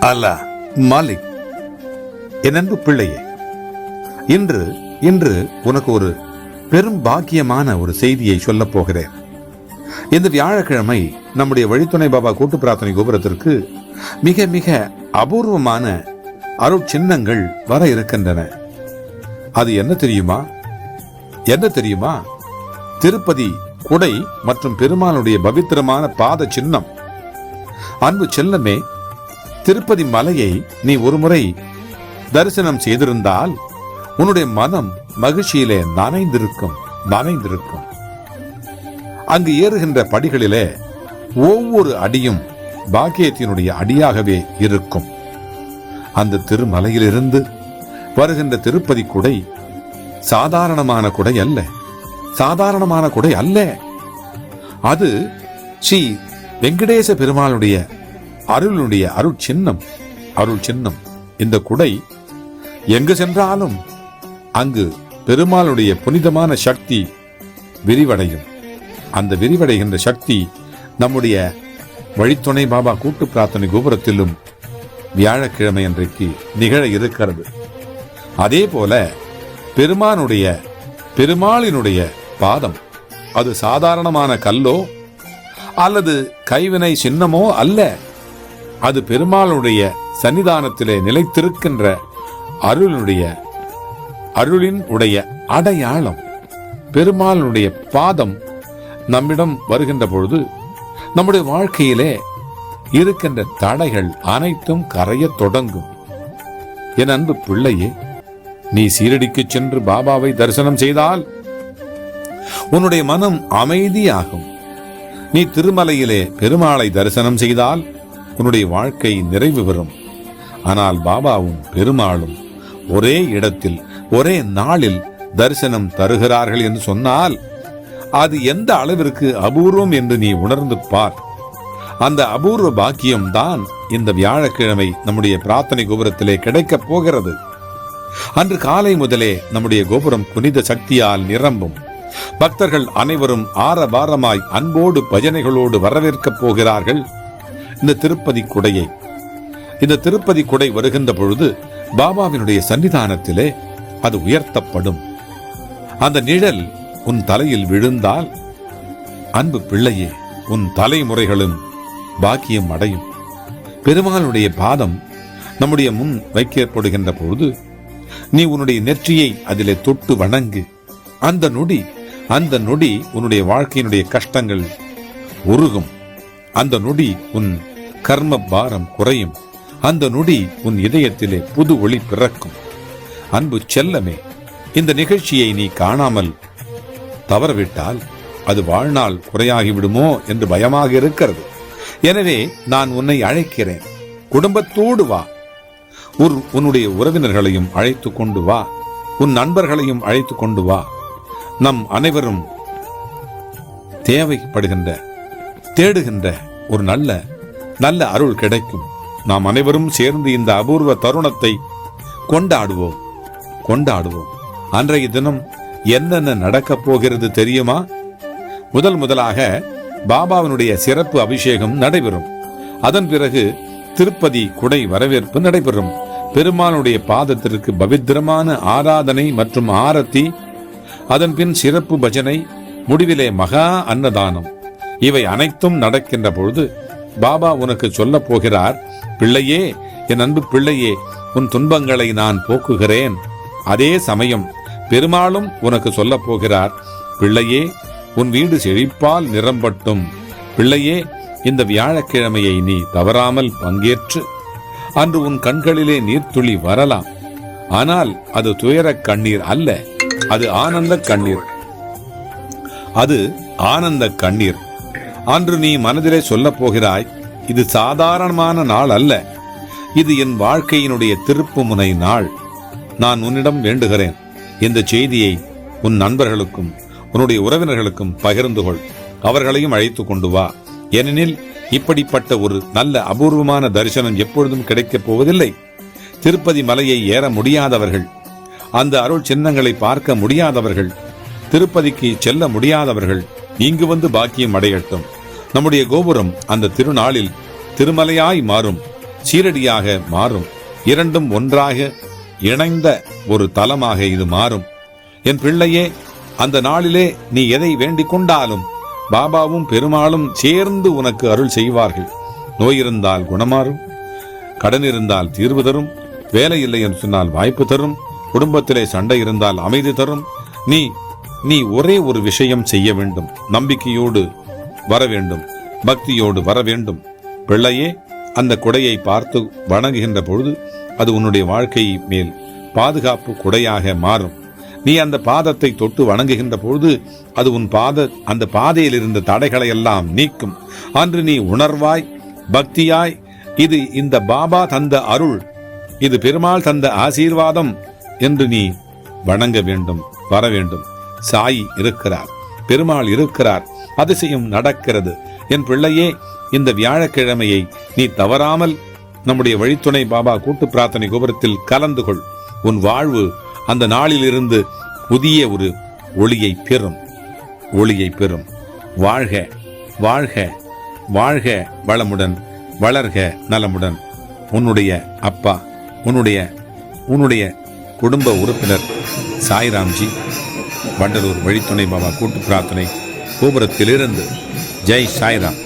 அல்லா மாலிக் என் அன்பு பிள்ளையே இன்று இன்று உனக்கு ஒரு பெரும் பாக்கியமான ஒரு செய்தியை சொல்லப் போகிறேன். இந்த வியாழக்கிழமை நம்முடைய வழித்துணை பாபா கூட்டு பிரார்த்தனை கோபுரத்திற்கு மிக மிக அபூர்வமான அருட்சின்னங்கள் வர இருக்கின்றன. அது என்ன தெரியுமா? என்ன தெரியுமா? திருப்பதி குடை மற்றும் பெருமாளுடைய பவித்திரமான பாத சின்னம் அன்பு செல்லமே திருப்பதி மலையை நீ ஒருமுறை தரிசனம் செய்திருந்தால் உன்னுடைய மனம் மகிழ்ச்சியிலே நனைந்திருக்கும் நனைந்திருக்கும். அங்கு ஏறுகின்ற படிகளிலே ஒவ்வொரு அடியும் பாக்கியத்தினுடைய அடியாகவே இருக்கும். அந்த திருமலையிலிருந்து வருகின்ற திருப்பதி குடை சாதாரணமான குடை அல்ல. சாதாரணமான குடை அல்ல. அது ஸ்ரீ வெங்கடேச பெருமாளுடைய அருளுடைய அருள் சின்னம் அருள் சின்னம் இந்த குடை எங்கு சென்றாலும் அங்கு பெருமாளுடைய புனிதமான சக்தி விரிவடையும். அந்த விரிவடைகின்ற சக்தி நம்முடைய வழித்துணை பாபா கூட்டு பிரார்த்தனை கோபுரத்திலும் வியாழக்கிழமை அன்றைக்கு நிகழ இருக்கிறது. அதே போல பெருமானுடைய பெருமாளினுடைய பாதம் அது சாதாரணமான கல்லோ அல்லது கைவினை சின்னமோ அல்ல. அது பெருமாளுடைய சன்னிதானத்திலே நிலைத்திருக்கின்ற அருளுடைய அருளின் உடைய அடையாளம். பெருமாளுடைய பாதம் நம்மிடம் வருகின்ற பொழுது நம்முடைய வாழ்க்கையிலே இருக்கின்ற தடைகள் அனைத்தும் கரையத் தொடங்கும். என் அன்பு பிள்ளையே நீ சீரடிக்கு சென்று பாபாவை தரிசனம் செய்தால் உன்னுடைய மனம் அமைதியாகும். நீ திருமலையிலே பெருமாளை தரிசனம் செய்தால் உன்னுடைய வாழ்க்கை நிறைவு பெறும். ஆனால் பாபாவும் பெருமாளும் ஒரே இடத்தில் ஒரே நாளில் தரிசனம் தருகிறார்கள் என்று சொன்னால் அது எந்த அளவிற்கு அபூர்வம் என்று நீ உணர்ந்து பார். அந்த அபூர்வ பாக்கியம் தான் இந்த வியாழக்கிழமை நம்முடைய பிரார்த்தனை கோபுரத்திலே கிடைக்கப் போகிறது. அன்று காலை முதலே நம்முடைய கோபுரம் புனித சக்தியால் நிரம்பும். பக்தர்கள் அனைவரும் ஆரவாரமாய் அன்போடு பஜனைகளோடு வரவேற்கப் போகிறார்கள். இந்த திருப்பதி குடையை. இந்த திருப்பதி குடை வருகின்ற பொழுது பாபாவினுடைய சன்னிதானத்திலே அது உயர்த்தப்படும். அந்த நிழல் உன் தலையில் விழுந்தால் அன்பு பிள்ளையே உன் தலைமுறைகளும் பாக்கியம் அடையும். பெருமாளுடைய பாதம் நம்முடைய முன் வைக்கப்படுகின்ற பொழுது நீ உன்னுடைய நெற்றியை அதிலே தொட்டு வணங்கு. அந்த நொடி அந்த நொடி உன்னுடைய வாழ்க்கையினுடைய கஷ்டங்கள் உருகும். அந்த நொடி உன் கர்ம பாரம் குறையும். அந்த நொடி உன் இதயத்திலே புது ஒளி பிறக்கும். அன்பு செல்லமே இந்த நிகழ்ச்சியை நீ காணாமல் தவறவிட்டால் அது வாழ்நாள் குறையாகிவிடுமோ என்று பயமாக இருக்கிறது. எனவே நான் உன்னை அழைக்கிறேன். குடும்பத்தோடு வா. உன் உன்னுடைய உறவினர்களையும் அழைத்து கொண்டு வா. உன் நண்பர்களையும் அழைத்து கொண்டு வா. நம் அனைவரும் தேவைப்படுகின்ற தேடுகின்ற ஒரு நல்ல நல்ல அருள் கிடைக்கும். நாம் அனைவரும் சேர்ந்து இந்த அபூர்வ தருணத்தை கொண்டாடுவோம். கொண்டாடுவோம். அன்றைய தினம் என்னென்ன நடக்கப் போகிறது தெரியுமா? முதல் முதலாக பாபாவினுடைய சிறப்பு அபிஷேகம் நடைபெறும். அதன் பிறகு திருப்பதி குடை வரவேற்பு நடைபெறும். பெருமானுடைய பாதத்திற்கு பவித்திரமான ஆராதனை மற்றும் ஆரத்தி அதன் பின் சிறப்பு பஜனை முடிவிலே மகா அன்னதானம். இவை அனைத்தும் நடக்கின்ற பொழுது பாபா உனக்கு சொல்லப் போகிறார் பிள்ளையே என் அன்பு பிள்ளையே உன் துன்பங்களை நான் போக்குகிறேன். அதே சமயம் பெருமாளும் உனக்கு சொல்லப் போகிறார் பிள்ளையே உன் வீடு செழிப்பால் நிரம்பட்டும். பிள்ளையே இந்த வியாழக்கிழமையை நீ தவறாமல் பங்கேற்று அன்று உன் கண்களிலே நீர்த்துளி வரலாம். ஆனால் அது துயரக் கண்ணீர் அல்ல அது ஆனந்த கண்ணீர். அது ஆனந்த கண்ணீர். அன்று நீ மனதிலே சொல்லப் போகிறாய் இது சாதாரணமான நாள் அல்ல. இது என் வாழ்க்கையினுடைய திருப்பு முனை நாள். நான் உன்னிடம் வேண்டுகிறேன். இந்த செய்தியை உன் நண்பர்களுக்கும் உன்னுடைய உறவினர்களுக்கும் பகிர்ந்து கொள். அவர்களையும் அழைத்து கொண்டு வா. ஏனெனில் இப்படிப்பட்ட ஒரு நல்ல அபூர்வமான தரிசனம் எப்பொழுதும் கிடைக்கப் போவதில்லை. திருப்பதி மலையை ஏற முடியாதவர்கள் அந்த அருள் சின்னங்களை பார்க்க முடியாதவர்கள் திருப்பதிக்கு செல்ல முடியாதவர்கள் இங்கு வந்து பாக்கியம் அடையட்டும். நம்முடைய கோபுரம் அந்த திருநாளில் திருமலையாய் மாறும் சீரடியாக மாறும் இரண்டும் ஒன்றாக இணைந்த ஒரு தலமாக இது மாறும். என் பிள்ளையே அந்த நாளிலே நீ எதை வேண்டிக் கொண்டாலும் பாபாவும் பெருமாளும் சேர்ந்து உனக்கு அருள் செய்வார்கள். நோய் இருந்தால் குணமாறும் கடன் இருந்தால் தீர்வு தரும் வேலை இல்லை என்று சொன்னால் வாய்ப்பு தரும் குடும்பத்திலே சண்டை இருந்தால் அமைதி தரும். நீ நீ ஒரே ஒரு விஷயம் செய்ய வேண்டும். நம்பிக்கையோடு வர வேண்டும் பக்தியோடு வர வேண்டும் பிள்ளையே அந்த குடையை பார்த்து வணங்குகின்ற பொழுது அது உன்னுடைய வாழ்க்கை மேல் பாதுகாப்பு குடையாக மாறும். நீ அந்த பாதத்தை தொட்டு வணங்குகின்ற பொழுது அது உன் பாத அந்த பாதையில் இருந்த தடைகளை எல்லாம் நீக்கும். அன்று நீ உணர்வாய் பக்தியாய் இது இந்த பாபா தந்த அருள் இது பெருமாள் தந்த ஆசீர்வாதம் என்று நீ வணங்க வேண்டும் வர வேண்டும். சாய் இருக்கிறார் பெருமாள் இருக்கிறார். அதிசயம் நடக்கிறது. என் பிள்ளையே இந்த வியாழக்கிழமையை நீ தவறாமல் நம்முடைய வழித்துணை பாபா கூட்டு பிரார்த்தனை கோபுரத்தில் கலந்து கொள். உன் வாழ்வு அந்த நாளிலிருந்து புதிய ஒரு ஒளியை பெறும். ஒளியை பெறும். வாழ்க வாழ்க வாழ்க வளமுடன் வளர்க நலமுடன். உன்னுடைய அப்பா உன்னுடைய உன்னுடைய குடும்ப உறுப்பினர் சாய்ராம்ஜி வண்டலூர் வழித்துணை பாபா கூட்டு பிரார்த்தனை கோபுரத்திலிருந்து. ஜெய் சாய்ராம்.